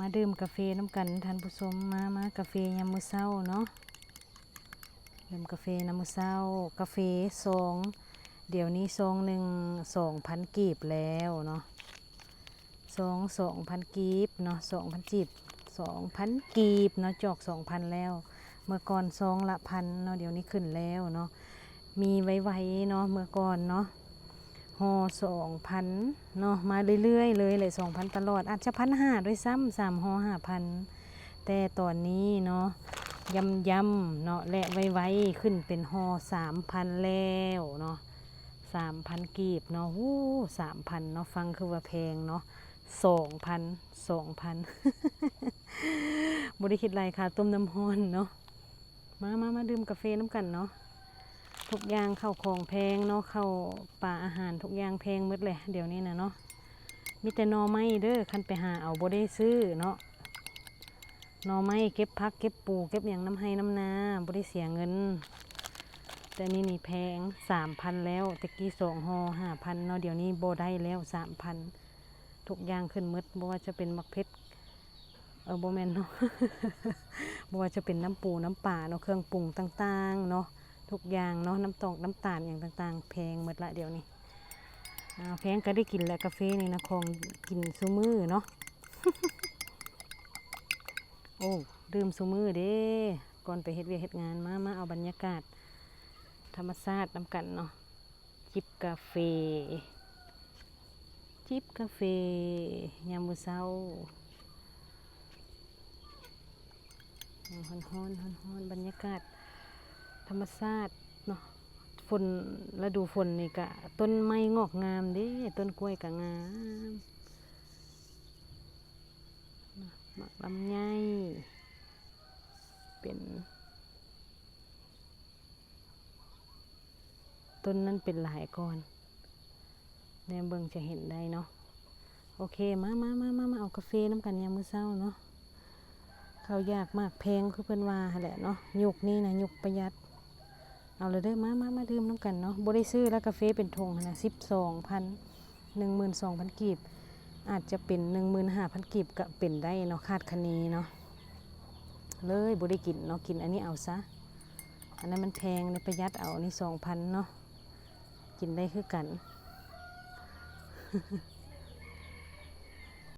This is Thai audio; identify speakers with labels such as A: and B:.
A: มาดื่มกาแฟน้ำกันท่านผู้ชมมามากาแฟยามมื้อเช้าเนาะดื่มกาแฟน้ำมื้อเช้ากาแฟซองเดี๋ยวนี้ซองหนึ่งสองพันกีบแล้วเนาะซองสองพันกีบเนาะสองพันจีบสองพันกีบเนาะจอกสองพันแล้ว เมื่อก่อนซองละพันเนาะเดี๋ยวนี้ขึ้นแล้วเนาะมีไว้ๆเนาะเมื่อก่อนเนาะ หอสองพันเนาะมาเรื่อยๆ เลยเลยสองพันตลอด อาจจะพันห้าด้วยซ้ำสามหอห้าพันแต่ตอนนี้เนาะยำยำๆเนาะและไวๆขึ้นเป็นหอสามพันแล้วเนาะสามพันกีบเนาะวู้สามพันเนาะฟังคือว่าแพงเนาะสองพันสองพันบริคิดไรค่ะ ต้มน้ำฮ้อนเนาะมามามาดื่มกาแฟน้ำกันเนาะ ทุกอย่างเข้าของแพงเนาะเข้าปลาอาหารทุกอย่างแพงหมดเลยเดี๋ยวนี้นะเนาะมีแต่นอไม้เด้อคันไปหาเอาบ่ได้ซื้อเนาะนอไม้เก็บพักเก็บปูเก็บอย่างน้ำให้น้ำนาบ่ได้เสียเงิน แต่นี่นี่แพงสามพันแล้วตะกี้สองหอห้าพันเนาะเดี๋ยวนี้บ่ได้แล้วสามพันทุกอย่างขึ้นหมดบ่ว่าจะเป็นมักเพชรเออบ่แมนเนาะบ่ว่าจะเป็นน้ำปูน้ำปลาเนาะเครื่องปรุงต่าง ๆ เนาะ ทุกอย่างเนาะน้ำตกน้ำตาลอย่างต่างๆ แพงหมดละเดี๋ยวนี้แพงก็ได้กินและกาแฟนี่นะของกินซูมือเนาะโอ้ดื่มซูมือเด้ก่อนไปเฮ็ดเวียเฮ็ดงานมามาเอาบรรยากาศ ธรรมชาตินำกันเนาะจิบกาแฟจิบกาแฟยามมื้อเช้าฮ้อนฮอนฮอนฮ้อนๆบรรยากาศ ธรรมชาติเนาะฝนฤดูฝนนี่กะต้นไม้งอกงามเด้ต้นกล้วยกะงามนะหมักลำไยเป็นต้นนั้นเป็นหลายก่อนแนมเบิงจะเห็นได้เนาะโอเคมามามามามาเอากาแฟน้ำกันยามมื้อเช้าเนาะเขายากมากแพงคือเพิ่นว่าแหละเนาะยุคนี้นะยุคประหยัด เอาเลยเด้อมามามาดื่มน้ำกันเนาะบ่ได้ซื้อแล้วกาแฟเป็นทงนนะสิบสองพันหนึ่งหมื่นสองพันกีบ อาจจะเป็นหนึ่งหมื่นห้าพันกีบก็เป็นได้เนาะคาดคะเนเนาะเลยบ่ได้กินเนาะกินอันนี้เอาซะ อันนั้นมันแพงในประหยัดเอาอันนี้สองพันเนาะกินได้คือกัน